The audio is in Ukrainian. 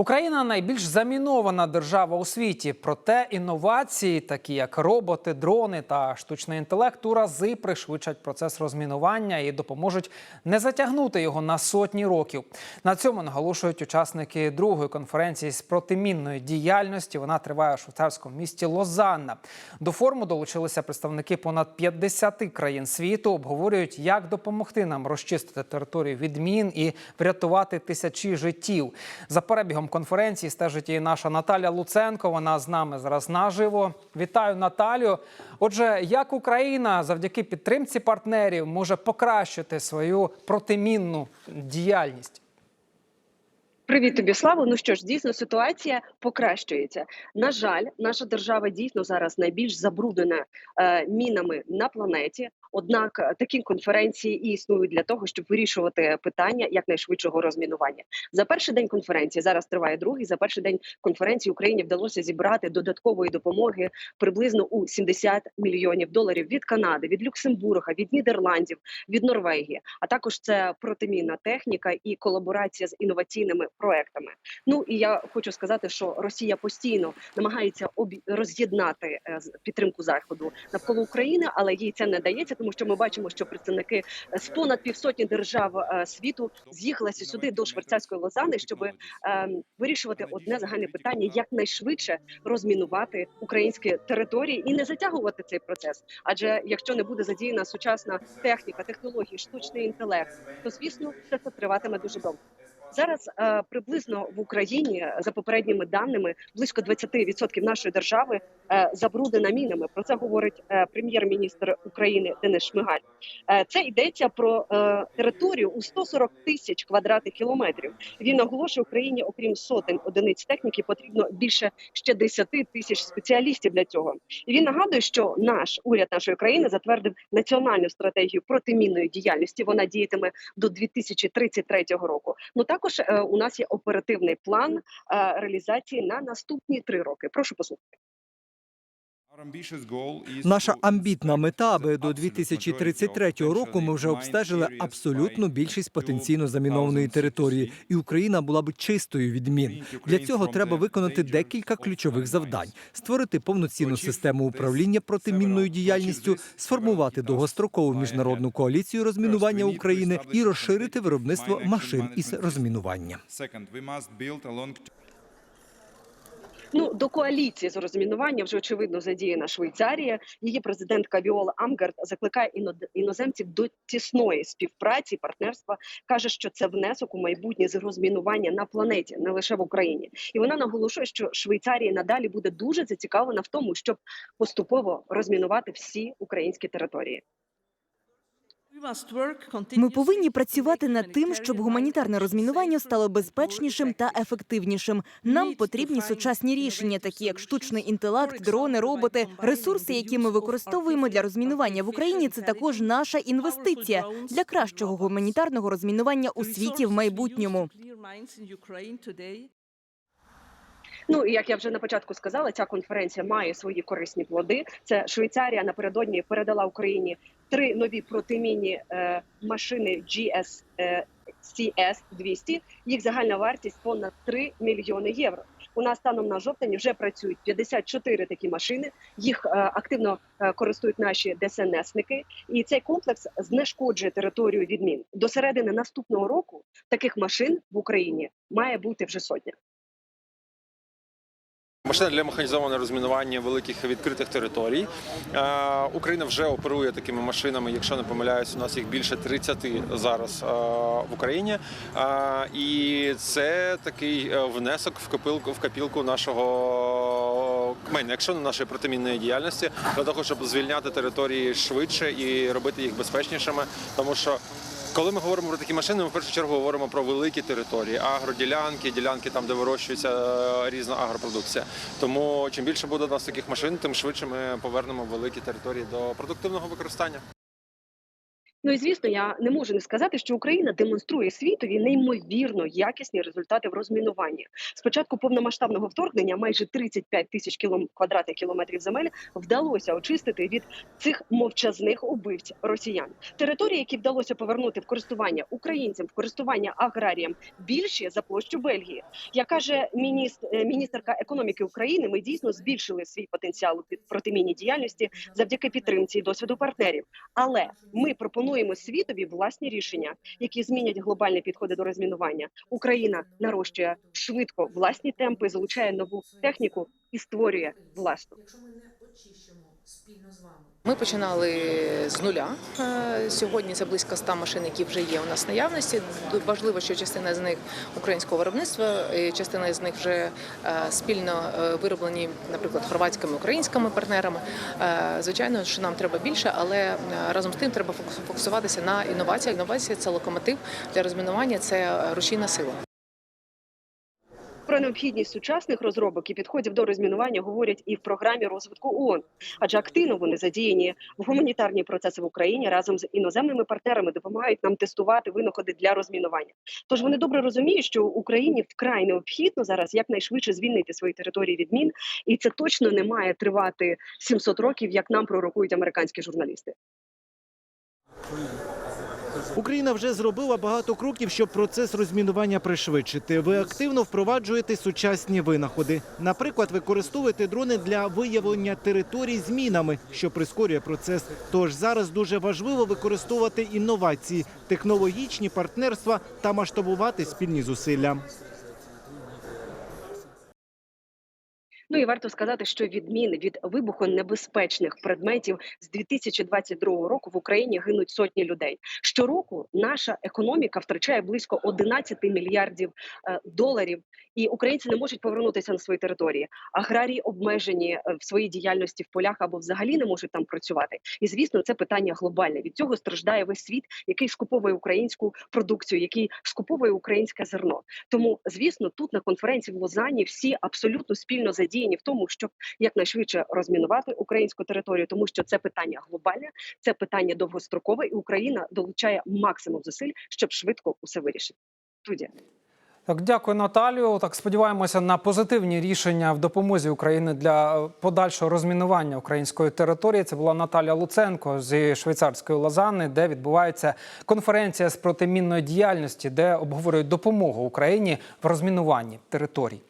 Україна найбільш замінована держава у світі. Проте інновації, такі як роботи, дрони та штучний інтелект, у рази пришвидшать процес розмінування і допоможуть не затягнути його на сотні років. На цьому наголошують учасники другої конференції з протимінної діяльності. Вона триває у швейцарському місті Лозанна. До форуму долучилися представники понад 50 країн світу. Обговорюють, як допомогти нам розчистити територію від мін і врятувати тисячі життів. За перебігом конференції стежить і наша Наталя Луценко. Вона з нами зараз наживо. Вітаю Наталю. Отже, як Україна завдяки підтримці партнерів може покращити свою протимінну діяльність? Привіт тобі, Славо. Ну що ж, дійсно ситуація покращується. На жаль, наша держава дійсно зараз найбільш забруднена е, мінами на планеті. Однак е, такі конференції і існують для того, щоб вирішувати питання якнайшвидшого розмінування. За перший день конференції зараз триває другий. За перший день конференції Україні вдалося зібрати додаткової допомоги приблизно у 70 мільйонів доларів від Канади, від Люксембурга, від Нідерландів, від Норвегії. А також це протимінна техніка і колаборація з інноваційними проектами. Ну і я хочу сказати, що Росія постійно намагається роз'єднати е, підтримку заходу навколо України, але їй це не дається, тому що ми бачимо, що представники е, з понад півсотні держав е, світу з'їхалися сюди до швейцарської Лозани, щоб вирішувати одне загальне питання якнайшвидше розмінувати українські території і не затягувати цей процес. Адже якщо не буде задіяна сучасна техніка, технології, штучний інтелект, то звісно це триватиме дуже довго. Зараз е, приблизно в Україні е, за попередніми даними близько 20% нашої держави е, забруднена мінами. Про це говорить прем'єр-міністр України Денис Шмигаль. Це йдеться про територію у 140 тисяч квадратних кілометрів. Він наголошує Україні, окрім сотень одиниць техніки, потрібно більше ще 10 тисяч спеціалістів для цього. І він нагадує, що наш уряд нашої країни затвердив національну стратегію протимінної діяльності. Вона діятиме до 2033 року. Ну також е, у нас є оперативний план е, реалізації на наступні три роки. Прошу послухати. Наша амбітна мета, аби до 2033 року ми вже обстежили абсолютну більшість потенційно замінованої території, і Україна була б чистою від мін. Для цього треба виконати декілька ключових завдань: створити повноцінну систему управління протимінною діяльністю, сформувати довгострокову міжнародну коаліцію розмінування України і розширити виробництво машин із розмінування. Ну до коаліції з розмінування вже очевидно задіяна Швейцарія. Її президентка Віола Амгард закликає іно- іноземців до тісної співпраці, партнерства. каже, що це внесок у майбутнє з розмінування на планеті, не лише в Україні. І вона наголошує, що Швейцарія надалі буде дуже зацікавлена в тому, щоб поступово розмінувати всі українські території. Ми повинні працювати над тим, щоб гуманітарне розмінування стало безпечнішим та ефективнішим. Нам потрібні сучасні рішення, такі як штучний інтелект, дрони, роботи, ресурси, які ми використовуємо для розмінування в Україні. Це також наша інвестиція для кращого гуманітарного розмінування у світі в майбутньому. Ну і як я вже на початку сказала, ця конференція має свої корисні плоди. Це Швейцарія напередодні передала Україні три нові протимінні е, машини GS е, CS 200 Їх загальна вартість понад 3 мільйони євро. У нас станом на жовтень вже працюють 54 такі машини. Їх е, активно е, користують наші ДСНСники. І цей комплекс знешкоджує територію від мін. До середини наступного року таких машин в Україні має бути вже сотня. Машина для механізованого розмінування великих відкритих територій. Е, Україна вже оперує такими машинами. Якщо не помиляюсь, у нас їх більше 30 зараз е, в Україні. Е, І це такий внесок в копилку в копілку нашого кменя, якщо не нашої протимінної діяльності, для того, щоб звільняти території швидше і робити їх безпечнішими, тому що. Коли ми говоримо про такі машини, ми в першу чергу говоримо про великі території, агроділянки, ділянки там, де вирощується е, різна агропродукція. Тому чим більше буде у нас таких машин, тим швидше ми повернемо великі території до продуктивного використання. Ну і звісно, я не можу не сказати, що Україна демонструє світові неймовірно якісні результати в розмінуванні. Спочатку повномасштабного вторгнення майже 35 тисяч кілом... квадратних кілометрів земель вдалося очистити від цих мовчазних убивць росіян. Території, які вдалося повернути в користування українцям, в користування аграріям, більші за площу Бельгії. Як каже міністр, е, міністерка економіки України, ми дійсно збільшили свій потенціал у протимінній діяльності завдяки підтримці і досвіду партнерів. Але ми пропонуємо світові власні рішення, які змінять глобальні підходи до розмінування. Україна нарощує швидко власні темпи, залучає нову техніку і створює власну. Ми починали з нуля. Е, Сьогодні це близько 100 машин, які вже є у нас в наявності. Важливо, що частина з них українського виробництва, частина з них вже е, спільно е, вироблені, наприклад, хорватськими українськими партнерами. Звичайно, що нам треба більше, але разом з тим треба фокус- фокусуватися на інноваціях. Інновація це локомотив для розмінування, це рушійна сила. Про необхідність сучасних розробок і підходів до розмінування говорять і в програмі розвитку ООН, адже активно вони задіяні в гуманітарні процеси в Україні разом з іноземними партнерами допомагають нам тестувати винаходи для розмінування. Тож вони добре розуміють, що Україні вкрай необхідно зараз якнайшвидше звільнити свої території від мін, і це точно не має тривати 700 років, як нам пророкують американські журналісти. Україна вже зробила багато кроків, щоб процес розмінування пришвидшити. Ви активно впроваджуєте сучасні винаходи. Наприклад, використовуєте дрони для виявлення територій з мінами, що прискорює процес. Тож зараз дуже важливо використовувати інновації, технологічні партнерства та масштабувати спільні зусилля. Ну і варто сказати, що відміни від вибухонебезпечних предметів з 2022 року в Україні гинуть сотні людей. Щороку наша економіка втрачає близько 11 мільярдів е, доларів, і українці не можуть повернутися на свої території. Аграрії обмежені е, в своїй діяльності в полях або взагалі не можуть там працювати. І звісно, це питання глобальне. Від цього страждає весь світ, який скуповує українську продукцію, який скуповує українське зерно. Тому, звісно, тут на конференції в Лозанні всі абсолютно спільно задіяні в тому, щоб якнайшвидше розмінувати українську територію, тому що це питання глобальне, це питання довгострокове, і Україна долучає максимум зусиль, щоб швидко усе вирішити. Студія. Так, дякую, Наталію. Так сподіваємося на позитивні рішення в допомозі України для е, подальшого розмінування української території. Це була Наталя Луценко зі швейцарської Лозани, де відбувається конференція з протимінної діяльності, де обговорюють допомогу Україні в розмінуванні територій.